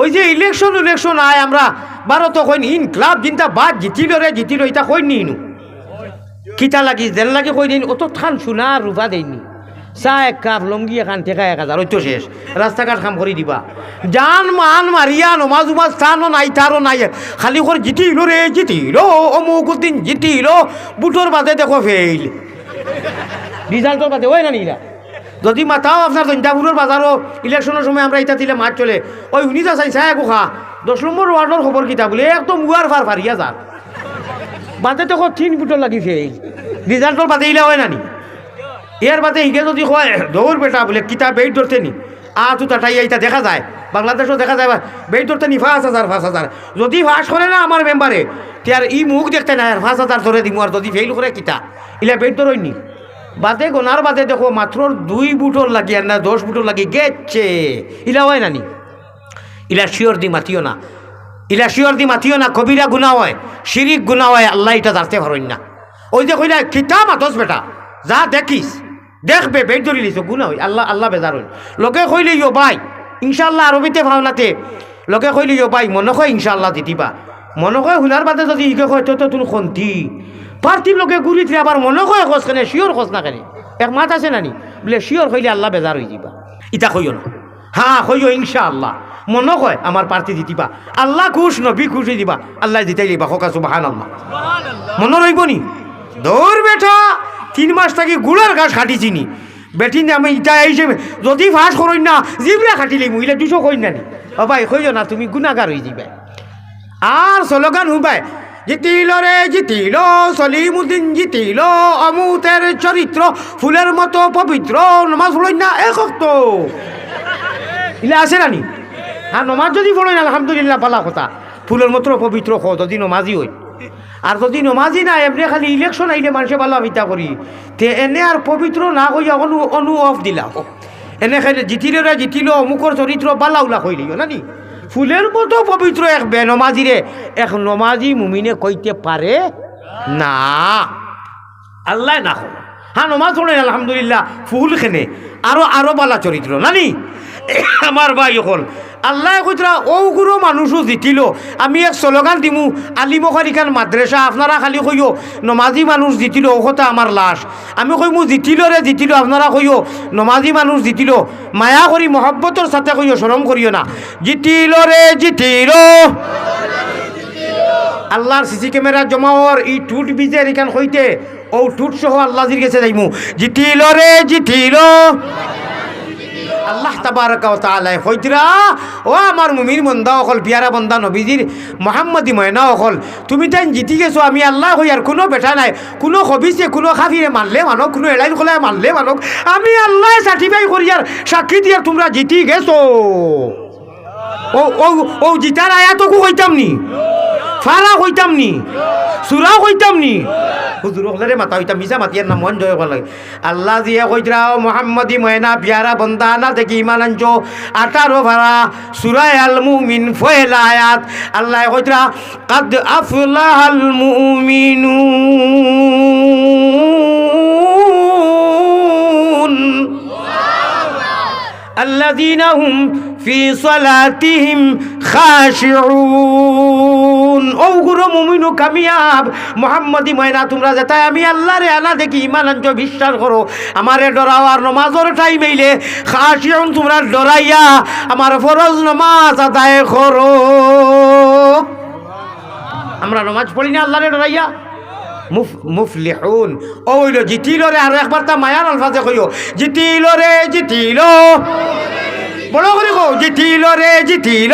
ওই যে election election আয় আমরা। ভারত কইন, ইন ক্লাব জিনটা বাদ, জিতিল রে, জিতিল ইটা কই নিনু কিতা লাগি জেল লাগি কই দিন অত ঠান সোনা রূপা দেয়নি চাহ এক কাপ, লঙ্গি এখান টেকা এক হাজার, ওইতো শেষ। রাস্তাঘাট কাম করে দিবা। জান, মান, মারিয়া, নমাজ, উমাজ স্থানও নাই, তারও নাই। খালি করে জিতিল রে, জিতিল, অমুক দিন জিতিল বুটোর বাদে দেখো ফেইল রিজাল্টর বাদে ওই না নিরা যদি মাতাও আপনার দন্তাপুরের বাজারও ইলেকশনের সময় আমরা এটা দিলে মাঠ চলে। ওই শুনিতা চাই চাই গোখা দশ নম্বর ওয়ার্ডর খবর কিতা বলে, একদম উয়ার ফার ফারিয়া যার বাদে দেখো তিন বুটর লাগি ফেইল রিজাল্টর বাদে ইলা হয় নানি ইয়ার বাদে হিগে যদি কয় দৌড় বেটা বলে, কিতা বেট ধরতে নি? আ, তু তাটাই এইটা দেখা যায়। বাংলাদেশও দেখা যায় বেট ধরতে নি, পাঁচ হাজার পাঁচ হাজার যদি ফাঁস করে না আমার মেম্বারে তিয়ার ই মুখ দেখতে না আর পাঁচ হাজার ধরে দিব আর যদি ফেল করে কিতা। ইলা বেট ধরইনি বাদে গোনার বাদে দেখো মাত্র দুই বুটর লাগি, আর না দশ বুটর লাগি। গেছে। ইলা হয় নানি ইলা শিওর দি মাতিও না। ইলা শিওর দি মাতিও না, কবিরা গুণা হয়, শিরিক গুণা হয়, আল্লাহ এটা জানতে পারেন না। ওই যে কইলা, কিতা মাতস বেটা? যা দেখিস, দেখবে বেট ধরি লিছ গুণা হই আল্লাহ আল্লাহ বেজার হই লোকে কইলে, ইয়ো ভাই ইনশাল্লাহ আরবিতে ভাবলাতে লোকে কইলে, ইয়ো ভাই, মনে কয় ইনশাল্লাহ দিতিবা মনে কয় শুনার বাদে যদি ইকে কয় তো তুমি খন্তি। পার্টির লোকে ঘুরি থিরে আবার মনে কয় খোঁজ কেনে শিওর খোঁজ না কেনে এক মাত আছে নানি। বলে শিওর কইলে আল্লাহ বেজার হয়ে যাবা। ইটা কইও না। হ্যাঁ কইও ইনশা আল্লাহ মনে কয় আমার পার্টি দিতিবা আল্লাহ খুশ নবী খুশি দিবা। আল্লাহ দিতাই দিবা। খোকা সুবাহান আল্লাহ মনে রইব নি? দৌড় বেটা, তিন মাস থাকি গুড়ার গাছ খাটিছিনি বেটি আমি ইটা আইসে যদি ফাঁস করই না জিবরা খাটিলি মহিলা দুশো কই না নি ও ভাই কইও না, তুমি গুণাগার হয়ে যাবে। আর স্লোগান হুবাই, জিতিল রে, জিতিল, সলিমুদ্দিন জিতিল, অমুতের চরিত্র, ফুলের মতো পবিত্র, নমাজ পড়ই না একক তো ইলা আছে নানি হ্যাঁ নমাজ যদি পড়ই না আলহামদুলিল্লাহ, পালা কথা। ফুলের মতো পবিত্র খ যদি নমাজি হই আর যদি নমাজি না, এমনি খালি ইলেকশন আইলে মানুষে ভালো ভিতা করি। তে এনে আর পবিত্র না কইয়া অনু অনু অফ দিলা। এনে খাইলে, জিতিল রে, জিতিল অমুকর চরিত্র বালাউলা কইলিও নানি ফুলের মতো পবিত্র এক বেনমাজিরে এক নমাজি মুমিনে কইতে পারে না। আল্লাহ না হ্যাঁ নমাজ শুনে আলহামদুলিল্লাহ। ফুল আরও আরও বালা চরিত্র। নানি আমার ভাই হল। আল্লাহ কইতরা ওগুলো মানুষও জিতিল আমি এক স্লোগান দিমু আলিমখারিখান মাদ্রাসা আপনারা খালি কইও নমাজি মানুষ জিতিল ও কথা আমার লাশ। আমি কইমু জিতিল রে জিতিল আপনারা কইও নমাজি মানুষ জিতিল মায়া করি মহব্বতর সাথে কইও শরম করিও না। জিতিল রে জিতিল আল্লাহর সিসি ক্যামেরা জমা হওয়ার এই টুট বিজের এখান হইতে ও টুট সহ আল্লাহজির গেছে যাইমু। জিতিল রে জিতিল আল্লাহ তাবারকা ও তাআলা হইতরা, ও আমার মুমিন বন্দা অকল, পিয়ারা বন্দা নবীজির মোহাম্মদী ময়না অকল। তুমি তাই জিতি গেছো, আমি আল্লাহ হই আর কোনো বেটা নাই, কোনো হবিছে, কোনো খাফিরে মানলে মানক, কোনো এলাইন খোলায় মানলে মানক, আমি আল্লাহ সার্টিফাই করি আর সাক্ষী দিয়ে তোমরা জিতি গেছো। ও ও ও জিতার আয়াতকু কইতাম নি ফারা কইতাম নি সুরা কইতাম নি হুজুর হলে মাতা হইতাম মিশা মাতিয়ার নাম মন জয় লাগে আল্লাহ জিয়া কইতরা ও মোহাম্মদি ময়না পিয়ারা বন্দা না দেখি ইমান আনছো আঠারো ভাড়া সুরায় আল মুমিন ফয়লা আয়াত আল্লাহ কইতরা কাদ আফলাহাল মুমিনুন الذين هم ফি সলাতিহিম খাশিউন। ওগুরো মুমিনু কামিয়াব, মোহাম্মদি মাইনা, তোমরা যে তাই আমি আল্লাহরে আনা দেখি ইমান আনছ বিশ্বাস করো, আমারে ডরাও আর নমাজর টাইম এইলে খাশিউন তোমরা ডরাইয়া আমার ফরজ নমাজ আদায় করো। আমরা নমাজ পড়ি না আল্লাহরে ডরাইয়া? মুফলিহুন। ওইল জিতিলরে, আর একবার তা মায়ার আলফাজে কইও, জিতিলরে, জিতিল। বড় করে কো জিতিল রে জিতিল।